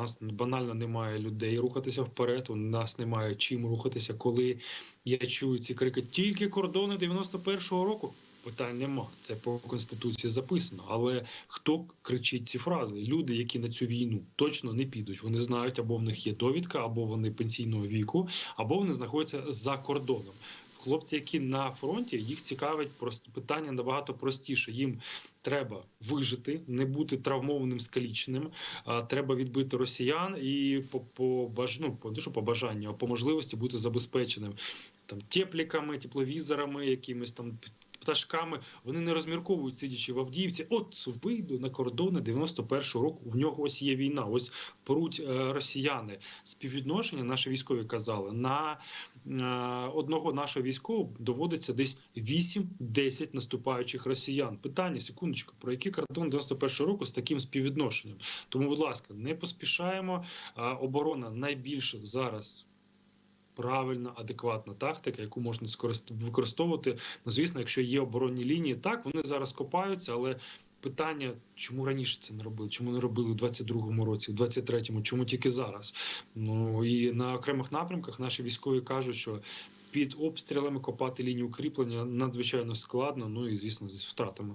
нас банально немає людей рухатися вперед. У нас немає чим рухатися. Коли я чую ці крики тільки кордони 91-го року. Питань нема. Це по конституції записано. Але хто кричить ці фрази? Люди, які на цю війну точно не підуть. Вони знають, або в них є довідка, або вони пенсійного віку, або вони знаходяться за кордоном. Хлопці, які на фронті, їх цікавить просто питання набагато простіше. Їм треба вижити, не бути травмованим, скаліченим. А треба відбити росіян і по по ну, по що по бажанню, а по можливості бути забезпеченим там тепліками, тепловізорами, якимись там. Пташками вони не розмірковують, сидячи в Авдіївці. От вийду на кордони 91-го року. В нього ось є війна. Ось поруть е, росіяни. Співвідношення наші військові казали на е, одного нашого військового доводиться десь 8-10 наступаючих росіян. Питання секундочку, про які кордон 91-го року з таким співвідношенням. Тому, будь ласка, не поспішаємо. Е, оборона найбільше зараз правильна, адекватна тактика, яку можна використовувати. Ну, звісно, якщо є оборонні лінії, так вони зараз копаються, але. Питання, чому раніше це не робили? Чому не робили у 22-му році, у 23-му, чому тільки зараз? Ну і на окремих напрямках наші військові кажуть, що під обстрілами копати лінію укріплення надзвичайно складно. Ну і звісно, з втратами.